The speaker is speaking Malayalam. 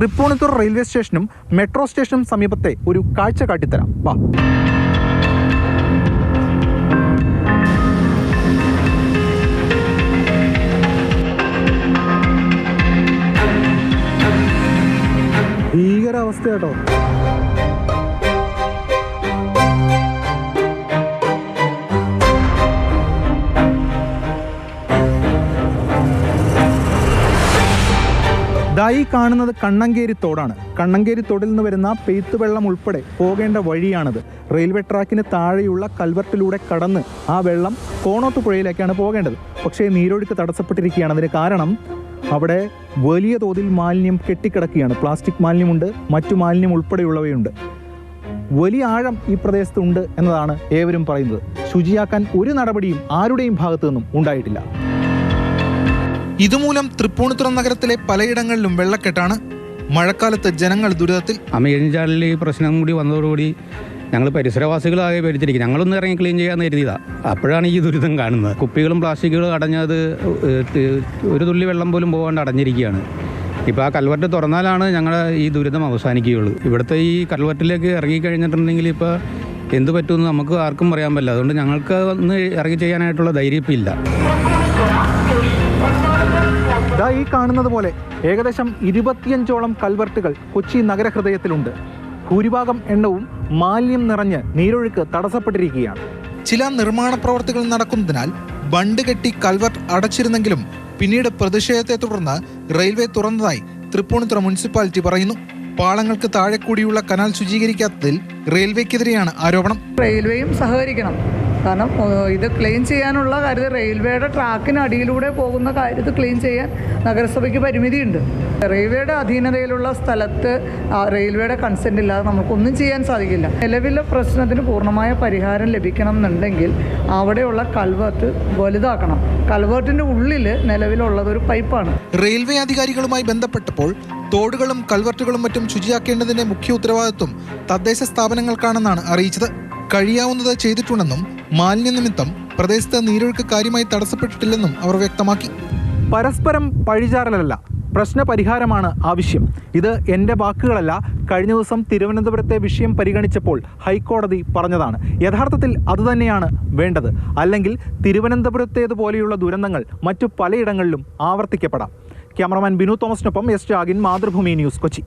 തൃപ്പൂണിത്തുറ റെയിൽവേ സ്റ്റേഷനും മെട്രോ സ്റ്റേഷനും സമീപത്തെ ഒരു കാഴ്ച കാട്ടിത്തരാം. വാ. ഭീകരാവസ്ഥ കേട്ടോ ഈ കാണുന്നത് കണ്ണങ്കേരി തോടാണ്. കണ്ണങ്കേരി തോടിൽ നിന്ന് വരുന്ന പെയ്ത്ത് വെള്ളം ഉൾപ്പെടെ പോകേണ്ട വഴിയാണിത്. റെയിൽവേ ട്രാക്കിന് താഴെയുള്ള കൽവർട്ടിലൂടെ കടന്ന് ആ വെള്ളം കോണോത്ത് പുഴയിലേക്കാണ് പോകേണ്ടത്. പക്ഷേ നീരൊഴുക്ക് തടസ്സപ്പെട്ടിരിക്കുകയാണ്. അതിന് കാരണം അവിടെ വലിയ തോതിൽ മാലിന്യം കെട്ടിക്കിടക്കുകയാണ്. പ്ലാസ്റ്റിക് മാലിന്യമുണ്ട് മറ്റു മാലിന്യം ഉൾപ്പെടെയുള്ളവയുണ്ട്. വലിയ ആഴം ഈ പ്രദേശത്തുണ്ട് എന്നതാണ് ഏവരും പറയുന്നത്. ശുചിയാക്കാൻ ഒരു നടപടിയും ആരുടെയും ഭാഗത്തു നിന്നും ഉണ്ടായിട്ടില്ല. ഇതുമൂലം തൃപ്പൂണിത്തുറ നഗരത്തിലെ പലയിടങ്ങളിലും വെള്ളക്കെട്ടാണ്. മഴക്കാലത്ത് ജനങ്ങൾ ദുരിതത്തിൽ. അമ്മയഴിഞ്ഞാലിൽ ഈ പ്രശ്നം കൂടി വന്നതോടുകൂടി ഞങ്ങൾ പരിസരവാസികളാകെ ഭരിച്ചിരിക്കും ഞങ്ങളൊന്ന് ഇറങ്ങി ക്ലീൻ ചെയ്യാൻ കരുതിയതാണ് അപ്പോഴാണ് ഈ ദുരിതം കാണുന്നത്. കുപ്പികളും പ്ലാസ്റ്റിക്കുകളും അടഞ്ഞത് ഒരു തുള്ളി വെള്ളം പോലും പോകാണ്ട് അടഞ്ഞിരിക്കുകയാണ്. ഇപ്പോൾ ആ കൽവറ്റ് തുറന്നാലാണ് ഞങ്ങളുടെ ഈ ദുരിതം അവസാനിക്കുകയുള്ളൂ. ഇവിടുത്തെ ഈ കൽവെട്ടിലേക്ക് ഇറങ്ങിക്കഴിഞ്ഞിട്ടുണ്ടെങ്കിൽ ഇപ്പോൾ എന്ത് പറ്റുമെന്ന് നമുക്ക് ആർക്കും പറയാൻ പറ്റില്ല. അതുകൊണ്ട് ഞങ്ങൾക്ക് ഒന്ന് ഇറങ്ങി ചെയ്യാനായിട്ടുള്ള ധൈര്യം ഇപ്പം ഇല്ല ദാ ഈ കാണുന്നത് പോലെ ഏകദേശം ഇരുപത്തിയഞ്ചോളം കൽവർട്ടുകൾ കൊച്ചി നഗരഹൃദയത്തിലുണ്ട്. ഭൂരിഭാഗം എണ്ണവും മാലിന്യം നിറഞ്ഞ് നീരൊഴുക്ക് തടസ്സപ്പെട്ടിരിക്കുകയാണ്. ചില നിർമ്മാണ പ്രവർത്തികൾ നടക്കുന്നതിനാൽ ബണ്ട് കെട്ടി കൽവർട്ട് അടച്ചിരുന്നെങ്കിലും പിന്നീട് പ്രതിഷേധത്തെ തുടർന്ന് റെയിൽവേ തുറന്നതായി തൃപ്പൂണിത്തുറ മുനിസിപ്പാലിറ്റി പറയുന്നു. പാളങ്ങൾക്ക് താഴെ കൂടിയുള്ള കനാൽ ശുചീകരിക്കാത്തതിൽ റെയിൽവേക്കെതിരെയാണ് ആരോപണം. റെയിൽവേയും സഹകരിക്കണം. കാരണം ഇത് ക്ലീൻ ചെയ്യാനുള്ള കാര്യം റെയിൽവേയുടെ ട്രാക്കിന് അടിയിലൂടെ പോകുന്ന കാര്യത്തിൽ ക്ലീൻ ചെയ്യാൻ നഗരസഭയ്ക്ക് പരിമിതിയുണ്ട്. റെയിൽവേയുടെ അധീനതയിലുള്ള സ്ഥലത്ത് റെയിൽവേയുടെ കൺസെന്റ് ഇല്ലാതെ നമുക്കൊന്നും ചെയ്യാൻ സാധിക്കില്ല. നിലവിലെ പ്രശ്നത്തിന് പൂർണമായ പരിഹാരം ലഭിക്കണം എന്നുണ്ടെങ്കിൽ അവിടെയുള്ള കൽവേർട്ട് വലുതാക്കണം. കൽവേർട്ടിന്റെ ഉള്ളിൽ നിലവിലുള്ളത് ഒരു പൈപ്പാണ് റെയിൽവേ അധികാരികളുമായി ബന്ധപ്പെട്ടപ്പോൾ തോടുകളും കൽവർട്ടുകളും മറ്റും ശുചിയാക്കേണ്ടതിന്റെ മുഖ്യ ഉത്തരവാദിത്വം തദ്ദേശ സ്ഥാപനങ്ങൾക്കാണെന്നാണ് അറിയിച്ചത്. കഴിയാവുന്നത് ചെയ്തിട്ടുണ്ടെന്നും മാലിന്യ നിമിത്തം പ്രദേശത്ത് നീരൊഴുക്ക് കാര്യമായി തടസ്സപ്പെട്ടിട്ടില്ലെന്നും അവർ വ്യക്തമാക്കി. പരസ്പരം പഴിചാരലല്ല പ്രശ്ന പരിഹാരമാണ് ആവശ്യം. ഇത് എന്റെ വാക്കുകളല്ല കഴിഞ്ഞ ദിവസം തിരുവനന്തപുരത്തെ വിഷയം പരിഗണിച്ചപ്പോൾ ഹൈക്കോടതി പറഞ്ഞതാണ്. യഥാർത്ഥത്തിൽ അതുതന്നെയാണ് വേണ്ടത്. അല്ലെങ്കിൽ തിരുവനന്തപുരത്തേതുപോലെയുള്ള ദുരന്തങ്ങൾ മറ്റു പലയിടങ്ങളിലും ആവർത്തിക്കപ്പെടാം. ക്യാമറമാൻ ബിനു തോമസിനൊപ്പം എസ് ജാഗിൻ മാതൃഭൂമി ന്യൂസ് കൊച്ചി.